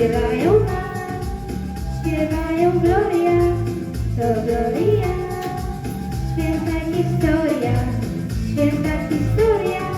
Śpiewają nas, śpiewają Gloria, to Gloria. Święta historia, święta historia.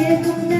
Seducta